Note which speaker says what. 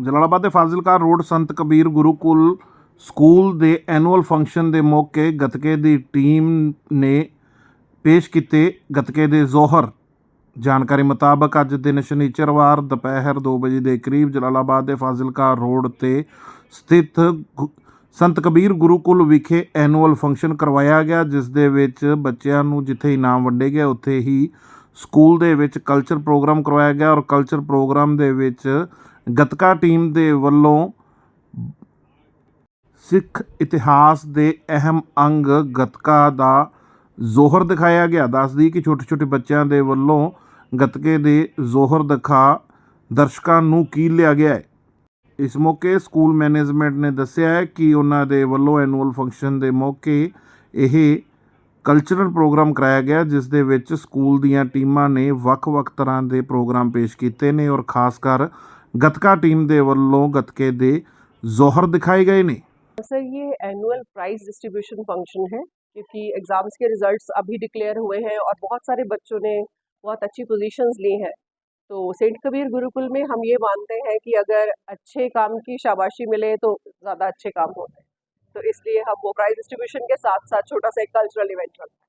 Speaker 1: ਜਲਾਲਾਬਾਦ ਦੇ Fazilka road Sant Kabir Gurukul school ਦੇ annual function ਦੇ ਮੌਕੇ ਗਤਕੇ ਦੀ ਟੀਮ ਨੇ ਪੇਸ਼ ਕੀਤੇ ਗਤਕੇ ਦੇ ਜ਼ੋਹਰ। ਜਾਣਕਾਰੀ ਮੁਤਾਬਕ ਅੱਜ ਦਿਨ ਸ਼ਨੀਚਰਵਾਰ ਦੁਪਹਿਰ 2 ਵਜੇ ਦੇ ਕਰੀਬ ਜਲਾਲਾਬਾਦ ਦੇ ਫਾਜ਼ਿਲਕਾ ਰੋਡ ਤੇ ਸਥਿਤ ਗੁ- ਸੰਤ ਕਬੀਰ ਗੁਰੂਕੁਲ ਵਿਖੇ ਐਨੂਅਲ ਫੰਕਸ਼ਨ ਕਰਵਾਇਆ ਗਿਆ, ਜਿਸ ਦੇ ਵਿੱਚ ਬੱਚਿਆਂ ਨੂੰ ਜਿੱਥੇ ਇਨਾਮ ਵੰਡੇ ਗਏ, ਉੱਥੇ ਹੀ ਸਕੂਲ ਦੇ ਵਿੱਚ ਕਲਚਰ ਪ੍ਰੋਗਰਾਮ ਕਰਵਾਇਆ ਗਿਆ ਔਰ ਕਲਚਰ ਪ੍ਰੋਗਰਾਮ ਦੇ ਵਿੱਚ ਗੱਤਕਾ ਟੀਮ ਦੇ ਵੱਲੋਂ ਸਿੱਖ ਇਤਿਹਾਸ ਦੇ ਅਹਿਮ ਅੰਗ ਗੱਤਕਾ ਦਾ ਜ਼ੋਹਰ ਦਿਖਾਇਆ ਗਿਆ। ਦੱਸਦੀ ਕਿ ਛੋਟੇ ਛੋਟੇ ਬੱਚਿਆਂ ਦੇ ਵੱਲੋਂ ਗੱਤਕੇ ਦੇ ਜ਼ੋਹਰ ਦਿਖਾ ਦਰਸ਼ਕਾਂ ਨੂੰ ਕੀ ਲਿਆ ਗਿਆ ਹੈ? ਇਸ ਮੌਕੇ ਸਕੂਲ ਮੈਨੇਜਮੈਂਟ ਨੇ ਦੱਸਿਆ ਹੈ ਕਿ ਉਹਨਾਂ ਦੇ ਵੱਲੋਂ ਐਨੂਅਲ ਫੰਕਸ਼ਨ ਦੇ ਮੌਕੇ ਇਹ ਕਲਚਰਲ ਪ੍ਰੋਗਰਾਮ ਕਰਾਇਆ ਗਿਆ, ਜਿਸ ਦੇ ਵਿੱਚ ਸਕੂਲ ਦੀਆਂ ਟੀਮਾਂ ਨੇ ਵੱਖ-ਵੱਖ ਤਰ੍ਹਾਂ ਦੇ ਪ੍ਰੋਗਰਾਮ ਪੇਸ਼ ਕੀਤੇ ਨੇ ਔਰ ਖਾਸ ਕਰ ਗਤਕਾ ਟੀਮ ਦੇ ਵੱਲੋਂ ਗਤਕੇ ਦੇ ਜ਼ੋਹਰ ਦਿਖਾਏ ਗਏ ਨੇ
Speaker 2: सर ये एनुअल प्राइज डिस्ट्रीब्यूशन फंक्शन है क्योंकि एग्ज़ाम्स के रिजल्ट्स अभी डिक्लेयर हुए हैं और बहुत सारे बच्चों ने बहुत अच्छी पोजीशंस ली हैं तो सेंट कबीर गुरुकुल में हम ये मानते हैं कि अगर अच्छे काम की शाबाशी मिले तो ज़्यादा अच्छे काम होते हैं तो इसलिए हम वो प्राइज डिस्ट्रीब्यूशन के साथ साथ छोटा सा एक कल्चरल इवेंट रखते हैं